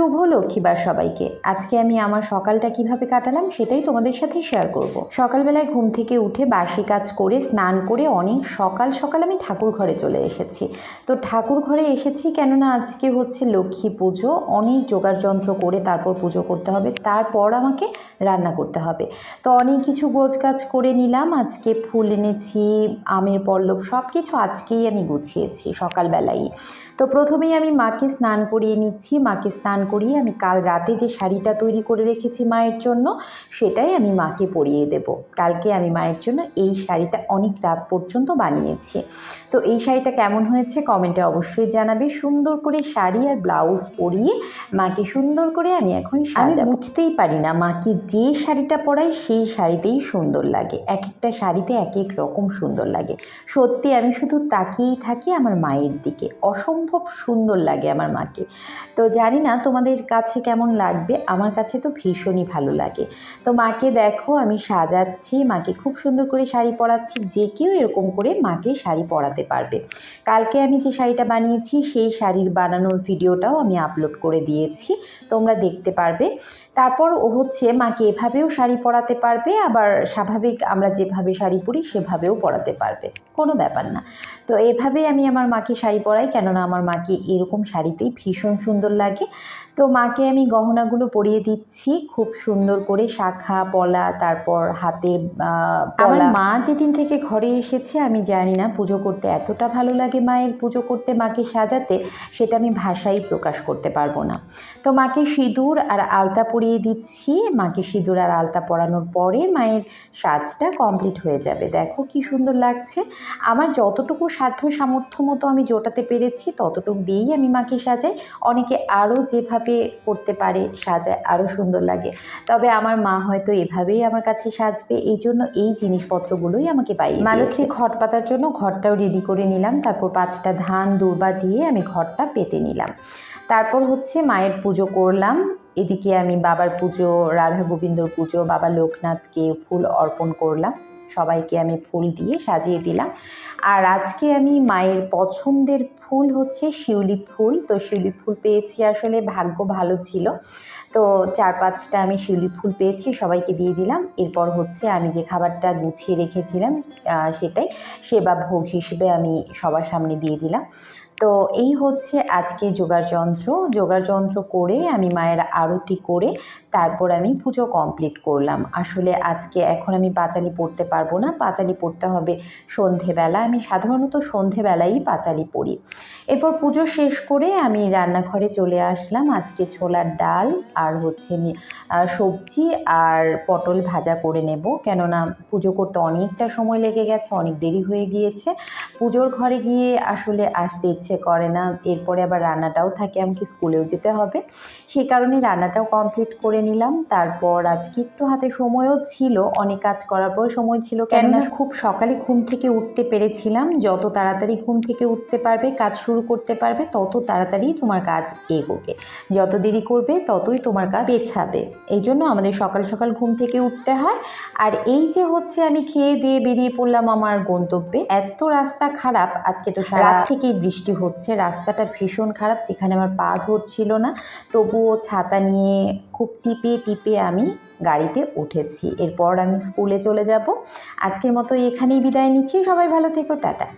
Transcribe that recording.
শুভ লক্ষ্মী লক্ষ্মীবার সবাইকে। আজকে আমি আমার সকালটা কীভাবে কাটালাম সেটাই তোমাদের সাথে শেয়ার করব। সকালবেলায় ঘুম থেকে উঠে বাসি কাজ করে, স্নান করে অনেক সকাল সকাল আমি ঠাকুর ঘরে চলে এসেছি। তো ঠাকুর ঘরে এসেছি কেননা আজকে হচ্ছে লক্ষ্মী পুজো, অনেক জোগাড় যন্ত্র করে তারপর পুজো করতে হবে, তারপর আমাকে রান্না করতে হবে। তো অনেক কিছু গোছ গাছ করে নিলাম, আজকে ফুল এনেছি, আমের পল্লব সব কিছু আজকেই আমি গুছিয়েছি সকালবেলাই তো প্রথমেই আমি মাকে স্নান করিয়ে নিচ্ছি, মাকে স্নান করিয়ে আমি কাল রাতে যে শাড়িটা তৈরি করে রেখেছি মায়ের জন্য সেটাই আমি মাকে পরিয়ে দেব। কালকে আমি মায়ের জন্য এই শাড়িটা অনেক রাত পর্যন্ত বানিয়েছি। তো এই শাড়িটা কেমন হয়েছে কমেন্টে অবশ্যই জানাবে। সুন্দর করে শাড়ি আর ব্লাউজ পরিয়ে মাকে সুন্দর করে আমি এখন আমি বুঝতেই পারি না মাকে যে শাড়িটা পরাই সেই শাড়িতেই সুন্দর লাগে। এক একটা শাড়িতে এক এক রকম সুন্দর লাগে। সত্যি আমি শুধু তাকিয়েই থাকি আমার মায়ের দিকে। অসম্ভব সুন্দর লাগে আমার মাকে। তো জানি না তোমাদের কাছে কেমন লাগবে? আমার কাছে তো ভীষণই ভালো লাগে। তো মাকে দেখো, আমি সাজাচ্ছি, মাকে খুব সুন্দর করে শাড়ি পরাচ্ছি, যে কেউ এরকম করে মাকে শাড়ি পরাতে পারবে। কালকে আমি যে শাড়িটা বানিয়েছি, সেই শাড়ির বানানোর ভিডিওটাও আমি আপলোড করে দিয়েছি, তোমরা দেখতে পারবে। তারপর ও হচ্ছে মাকে এভাবেও শাড়ি পরাতে পারবে, আবার স্বাভাবিক আমরা যেভাবে শাড়ি পরি, সেভাবেও পরাতে পারবে, কোনো ব্যাপার না। তো এভাবেই আমি আমার মাকে শাড়ি পরাই, কেননা আমার মাকে এরকম শাড়িতেই ভীষণ সুন্দর লাগে। তো মাকে আমি গহনাগুলো পরিয়ে দিচ্ছি খুব সুন্দর করে শাখা পলা তারপর হাতের আমার মা যেদিন থেকে ঘরে এসেছে আমি জানি না পুজো করতে এতটা ভালো লাগে মায়ের পুজো করতে মাকে সাজাতে সেটা আমি ভাষায় প্রকাশ করতে পারব না। তো মাকে সিঁদুর আর আলতা পরিয়ে দিচ্ছি। মাকে সিঁদুর আর আলতা পরানোর পরে মায়ের সাজটা কমপ্লিট হয়ে যাবে। দেখো কি সুন্দর লাগছে। আমার যতটুকু সাধ্য সামর্থ্য মতো আমি জোটাতে পেরেছি ততটুকু দিয়েই আমি মাকে সাজাই। অনেকে আরও যেভাবে করতে পারে, সাজায় আরও সুন্দর লাগে। তবে আমার মা হয়তো এভাবেই আমার কাছে সাজবে এই জন্য এই জিনিসপত্রগুলোই আমাকে পাই মা লক্ষ্মী ঘট পাতার জন্য ঘরটাও রেডি করে নিলাম, তারপর পাঁচটা ধান, দুর্বা দিয়ে আমি ঘরটা পেতে নিলাম। তারপর হচ্ছে মায়ের পুজো করলাম, এদিকে আমি বাবার পুজো, রাধা গোবিন্দর পুজো, বাবা লোকনাথকে ফুল অর্পণ করলাম। সবাইকে আমি ফুল দিয়ে সাজিয়ে দিলাম। আর আজকে আমি মায়ের পছন্দের ফুল হচ্ছে শিউলি ফুল। তো শিউলি ফুল পেয়েছি আসলে, ভাগ্য ভালো ছিল। তো চার পাঁচটা আমি শিউলি ফুল পেয়েছি, সবাইকে দিয়ে দিলাম। এরপর হচ্ছে আমি যে খাবারটা গুছিয়ে রেখেছিলাম সেটাই সেবা ভোগ হিসেবে আমি সবার সামনে দিয়ে দিলাম। তো এই হচ্ছে আজকে যোগার যন্ত্র। যোগার যন্ত্র করে আমি মায়ের আরতি করে তারপর আমি পুজো কমপ্লিট করলাম। আসলে আজকে এখন আমি পাঁচালি পড়তে পারব না। পাঁচালি পড়তে হবে সন্ধেবেলা। আমি সাধারণত সন্ধেবেলাই পাঁচালি পড়ি। এরপর পুজো শেষ করে আমি রান্নাঘরে চলে আসলাম। আজকে ছোলার ডাল আর হচ্ছে সবজি আর পটল ভাজা করে নেব। কেননা পুজো করতে অনেকটা সময় লেগে গেছে, অনেক দেরি হয়ে গিয়েছে। পুজোর ঘরে গিয়ে আসলে আসতে করে না। এরপরে আবার রান্নাটাও থাকে আমাকে স্কুলেও যেতে হবে। সেই কারণে রান্নাটাও কমপ্লিট করে নিলাম। তারপর আজকে একটু হাতে সময়ও ছিল অনেক কাজ করার পর সময় ছিল। কেননা খুব সকালে ঘুম থেকে উঠতে পেরেছিলাম। যত তাড়াতাড়ি ঘুম থেকে উঠতে পারবে কাজ শুরু করতে পারবে তত তাড়াতাড়ি তোমার কাজ এগোবে। যত দেরি করবে ততই তোমার কাজ পেছাবে। এই জন্য আমাদের সকাল সকাল ঘুম থেকে উঠতে হয়। আর এই যে হচ্ছে আমি খেয়ে দিয়ে বেরিয়ে পড়লাম আমার গন্তব্যে এত রাস্তা খারাপ। আজকে তো সারা থেকেই বৃষ্টি হচ্ছে, রাস্তাটা ভীষণ খারাপ, যেখানে আমার পা ধরছিল না। তবুও ছাতা নিয়ে খুব টিপে টিপে আমি গাড়িতে উঠেছি। এরপর আমি স্কুলে চলে যাব। আজকের মতো এখানেই বিদায় নিচ্ছি। সবাই ভালো থেকো, টাটা।